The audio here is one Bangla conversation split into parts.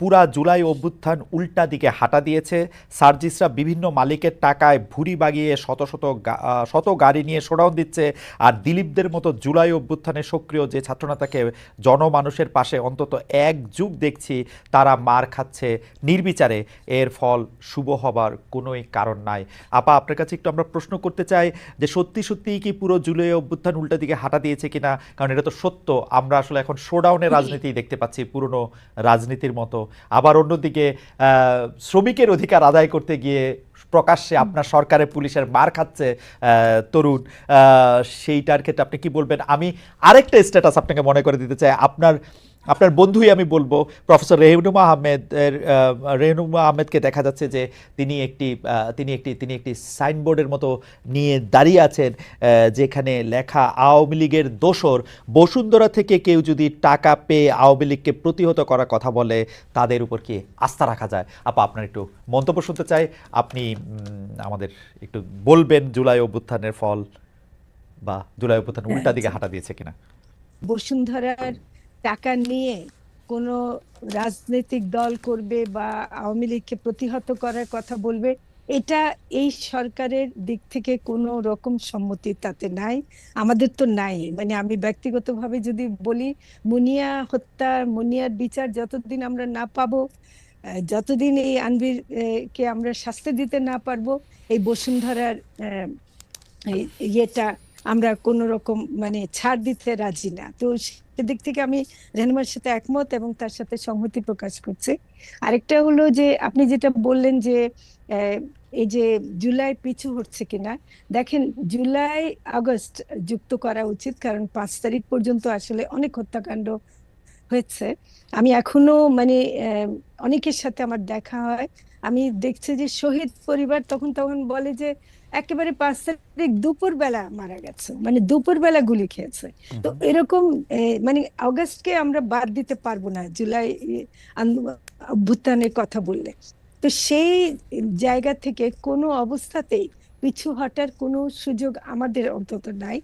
পুরা জুলাই অভ্যুত্থান উল্টা দিকে হাঁটা দিয়েছে। সার্জিসরা বিভিন্ন মালিকের টাকায় ভুরি বাগিয়ে শত শত গা- শত গাড়ি নিয়ে শোডাউন দিচ্ছে আর দিলীপদের মতো জুলাই অভ্যুত্থানে সক্রিয় যে ছাত্রনেতাকে জনমানুষের পাশে অন্তত এক যুগ দেখছি তারা মার খাচ্ছে নির্বিচারে। এর ফল শুভ হবার কোনোই কারণ নাই। আপা আপনার কাছে একটু আমরা প্রশ্ন করতে চাই যে সত্যি সত্যিই কি পুরো জুলাই অভ্যুত্থান উল্টা দিকে হাঁটা দিয়েছে কিনা? কারণ এটা তো সত্য। আমরা আসলে এখন শোডাউনের রাজনীতি দেখতে পাচ্ছি পুরনো রাজনীতির মতো। আবার অন্যদিকে শ্রমিকের অধিকার আদায় করতে গিয়ে প্রকাশ্যে আপনার সরকারের পুলিশের মার খাচ্ছে তরুণ। সেইটার ক্ষেত্রে আপনি কি বলবেন? আমি আরেকটা স্ট্যাটাস আপনাকে মনে করে দিতে চাই। আপনার আপনার বন্ধুই আমি বলব প্রফেসর রেহনুমা আহমেদের আহ, রেহনুমা আহমেদকে দেখা যাচ্ছে যে তিনি একটি তিনি একটি তিনি একটি সাইনবোর্ডের মতো নিয়ে দাঁড়িয়ে আছেন যেখানে লেখা আওয়ামী লীগের দোসর বসুন্ধরা থেকে কেউ যদি টাকা পেয়ে আওয়ামী লীগকে প্রতিহত করার কথা বলে তাদের উপর কি আস্থা রাখা যায়? আপা আপনার একটু মন্তব্য শুনতে চাই। আপনি আমাদের একটু বলবেন জুলাই অভ্যুত্থানের ফল বা জুলাই অভ্যুত্থান উল্টা দিকে হাঁটা দিয়েছে কিনা? বসুন্ধরার টাকা নিয়ে কোনো রাজনৈতিক দল করবে বা আওয়ামী লীগকে প্রতিহত করার কথা বলবে, এটা এই সরকারের দিক থেকে কোনো রকম সম্মতি তাতে নাই। আমাদের তো নাই। মানে আমি ব্যক্তিগতভাবে যদি বলি, মুনিয়া হত্যা, মুনিয়ার বিচার যতদিন আমরা না পাবো যতদিন এই আনবির কে আমরা শাস্তি দিতে না পারব, এই বসুন্ধরার ইয়েটা আমরা কোনো রকম মানে ছাড় দিতে রাজি না। তো সেদিক থেকে আমি রেহনুমার সাথে একমত এবং তার সাথে সংহতি প্রকাশ করছি। আরেকটা হলো যে, আপনি যেটা বললেন যে এই যে জুলাই পিছু হচ্ছে কিনা, দেখেন জুলাই, আগস্ট যুক্ত করা উচিত কারণ পাঁচ তারিখ পর্যন্ত আসলে অনেক হত্যাকাণ্ড হয়েছে। আমি এখনও মানে অনেকের সাথে আমার দেখা হয়। আমি দেখছি যে শহীদ পরিবার তখন তখন বলে যে একেবারে পাঁচ তারিখ দুপুর বেলা মারা গেছে মানে দুপুর বেলা গুলি খেয়েছে। তো এরকম মানে অগাস্টকে আমরা বাদ দিতে পারব না জুলাই অভ্যুত্থানের কথা বললে। তো সেই জায়গা থেকে কোনো অবস্থাতেই পিছু হটার কোনো সুযোগ আমাদের অন্তত নাই।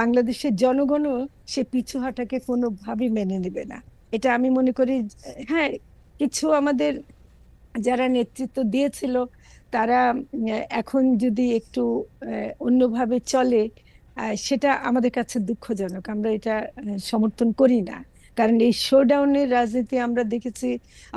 বাংলাদেশের জনগণও সে পিছু হটাকে কোনোভাবেই মেনে নেবে না। এটা আমি মনে করি হ্যাঁ কিছু আমাদের যারা নেতৃত্ব দিয়েছিল, তারা এখন যদি একটু অন্যভাবে চলে সেটা আমাদের কাছে দুঃখজনক। আমরা এটা সমর্থন করি না। কারণ এই শোডাউনের রাজনীতি আমরা দেখেছি,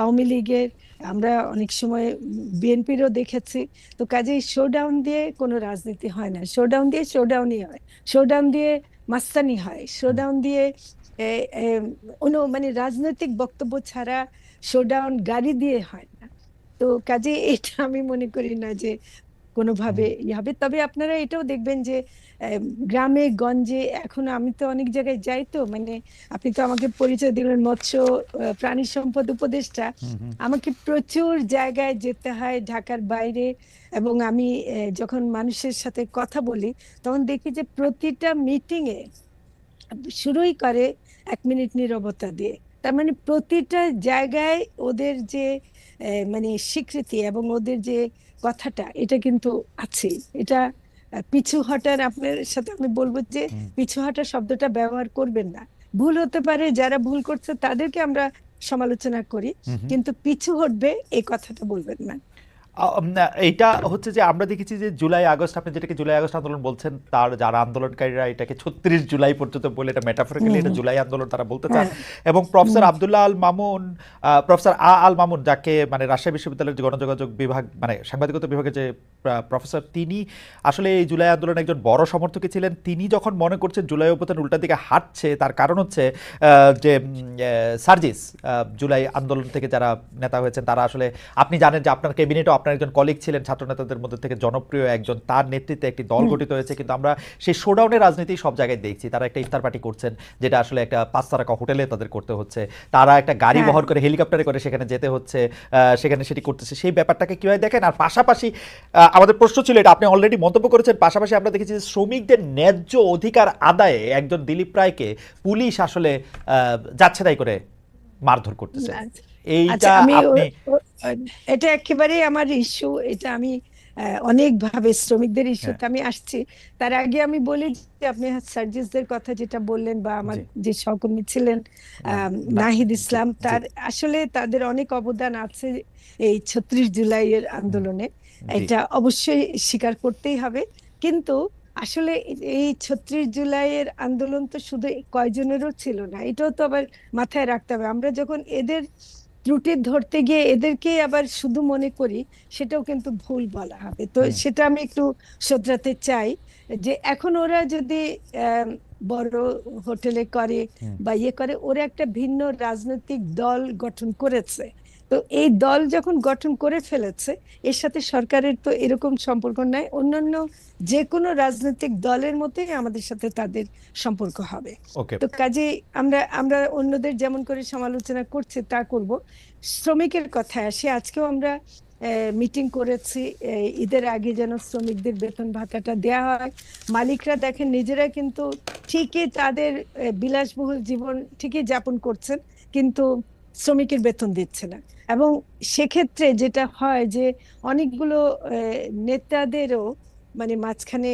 আওয়ামী লীগের, আমরা অনেক সময় বিএনপিরও দেখেছি। তো কাজেই শোডাউন দিয়ে কোনো রাজনীতি হয় না। শোডাউন দিয়ে শোডাউনই হয়। শোডাউন দিয়ে মাস্তানি হয়। শোডাউন দিয়ে অন্য মানে রাজনৈতিক বক্তব্য ছাড়া শোডাউন গাড়ি দিয়ে হয় না। তো কাজে এটা আমি মনে করি না যে কোনোভাবে ইয়ে হবে। তবে আপনারা এটাও দেখবেন যে গ্রামে গঞ্জে এখন আমি তো অনেক জায়গায় যাই তো মানে আপনি তো আমাকে পরিচয় দিলেন মৎস্য প্রাণী সম্পদ উপদেষ্টা। আমাকে প্রচুর জায়গায় যেতে হয় ঢাকার বাইরে এবং আমি যখন মানুষের সাথে কথা বলি তখন দেখি যে প্রতিটা মিটিং এ শুরুই করে এক মিনিট নিরবতা দিয়ে। তার মানে প্রতিটা জায়গায় ওদের যে আহ, মানে স্বীকৃতি এবং ওদের যে কথাটা এটা কিন্তু আছে। এটা পিছু হটার আপনার সাথে আমি বলব যে পিছু হটা শব্দটা ব্যবহার করবেন না। ভুল হতে পারে যারা ভুল করছে তাদেরকে আমরা সমালোচনা করি কিন্তু পিছু হটবে এই কথাটা বলবেন না। এইটা হচ্ছে যে আমরা দেখেছি যে জুলাই আগস্ট আপনি যেটাকে জুলাই আগস্ট আন্দোলন বলছেন তার যারা আন্দোলনকারীরা এটাকে ছত্রিশ জুলাই পর্যন্ত বলে এটা মেটাফরিক্যালি এটা জুলাই আন্দোলন তারা বলতে চান। এবং প্রফেসর আবদুল্লাহ আল মামুন প্রফেসর আ আল মামুন যাকে মানে রাজশাহী বিশ্ববিদ্যালয়ের যে গণযোগাযোগ বিভাগ মানে সাংবাদিকতা বিভাগের যে প্রফেসর তিনি আসলে এই জুলাই আন্দোলনের একজন বড় সমর্থকই ছিলেন। তিনি যখন মনে করছেন জুলাই অভ্যুত্থান উল্টা দিকে হাঁটছে তার কারণ হচ্ছে যে সার্জিস জুলাই আন্দোলন থেকে যারা নেতা হয়েছেন তারা আসলে আপনি জানেন যে আপনার ক্যাবিনেটও আপনার একজন কলিগ ছিলেন ছাত্র নেতাদের মধ্যে থেকে জনপ্রিয় একজন তার নেতৃত্বে একটি দল গঠিত হয়েছে। কিন্তু আমরা সেই শোডাউনের রাজনীতি সব জায়গায় দেখছি। তারা একটা ইফতার পার্টি করছেন যেটা আসলে একটা পাঁচ তারকা হোটেলে তাদের করতে হচ্ছে। তারা একটা গাড়ি হ্যাঁ। বহর করে হেলিকপ্টারে করে সেখানে যেতে হচ্ছে সেখানে সেটি করতেছে। সেই ব্যাপারটাকে কীভাবে দেখেন? আর পাশাপাশি আমাদের প্রশ্ন ছিল এটা আপনি অলরেডি মন্তব্য করেছেন পাশাপাশি আমরা দেখেছি যে শ্রমিকদের ন্যায্য অধিকার আদায়ে একজন দিলীপ রায়কে পুলিশ আসলে যাচ্ছে তাই করে মারধর করতেছে। আচ্ছা এইটা আচ্ছা আমি আপনি এটা একেবারে আমার ইস্যু এটা আমি আহ, অনেকভাবে শ্রমিকদের ইস্যুতে হ্যাঁ। আমি আসছি। তার আগে আমি বলি যে আপনি সার্জিসদের কথা যেটা বললেন বা আমার যে সহকর্মী ছিলেন না- নাহিদ ইসলাম তার আসলে তাদের অনেক অবদান আছে এই ছত্রিশ জুলাইয়ের আন্দোলনে। এটা অবশ্যই স্বীকার করতেই হবে। কিন্তু আসলে এই ছত্রিশ জুলাইয়ের আন্দোলন তো শুধু কয়জনেরও ছিল না এটাও তো আবার মাথায় রাখতে হবে। আমরা যখন এদের ত্রুটি ধরতে গিয়ে এদেরকে আবার শুধু মনে করি সেটাও কিন্তু ভুল বলা হবে। তো সেটা আমি একটু শোধরাতে চাই যে এখন ওরা যদি বড় হোটেলে করে বা ইয়ে করে ওরা একটা ভিন্ন রাজনৈতিক দল গঠন করেছে। তো এই দল যখন গঠন করে ফেলেছে এর সাথে সরকারের তো এরকম সম্পর্ক নাই। অন্যান্য যে কোনো রাজনৈতিক দলের মতোই আমাদের সাথে তাদের সম্পর্ক হবে। তো কাজে আমরা আমরা অন্যদের যেমন করে সমালোচনা করছে তা করব। শ্রমিকের কথায় আসি আজকেও আমরা মিটিং করেছি ঈদের আগে যেন শ্রমিকদের বেতন ভাতাটা দেওয়া হয়। মালিকরা দেখেন নিজেরা কিন্তু ঠিকই তাদের বিলাসবহুল জীবন ঠিকই যাপন করছেন কিন্তু শ্রমিকের বেতন দিচ্ছে না। এবং সেক্ষেত্রে যেটা হয় যে অনেকগুলো নেতাদেরও মানে মাঝখানে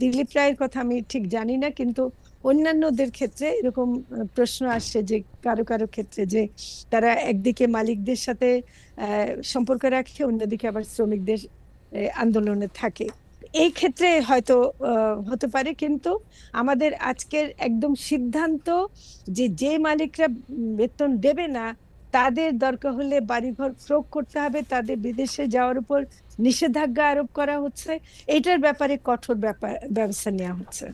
দিলীপ রায়ের কথা আমি ঠিক জানি না, কিন্তু অন্যান্যদের ক্ষেত্রে এরকম প্রশ্ন আসছে যে কারও কারও ক্ষেত্রে যে তারা একদিকে মালিকদের সাথে সম্পর্ক রাখে, অন্যদিকে আবার শ্রমিকদের আন্দোলনে থাকে। এই ক্ষেত্রে হয়তো হতে পারে, কিন্তু আমাদের আজকের একদম সিদ্ধান্ত যে যে মালিকরা বেতন দেবে না, তাদের দরকার হলে বাড়িঘর ফ্রোক করতে হবে, তাদের বিদেশে যাওয়ার উপর নিষেধাজ্ঞা আরোপ করা হচ্ছে। এটার ব্যাপারে কঠোর ব্যাপার ব্যবস্থা নেওয়া হচ্ছে।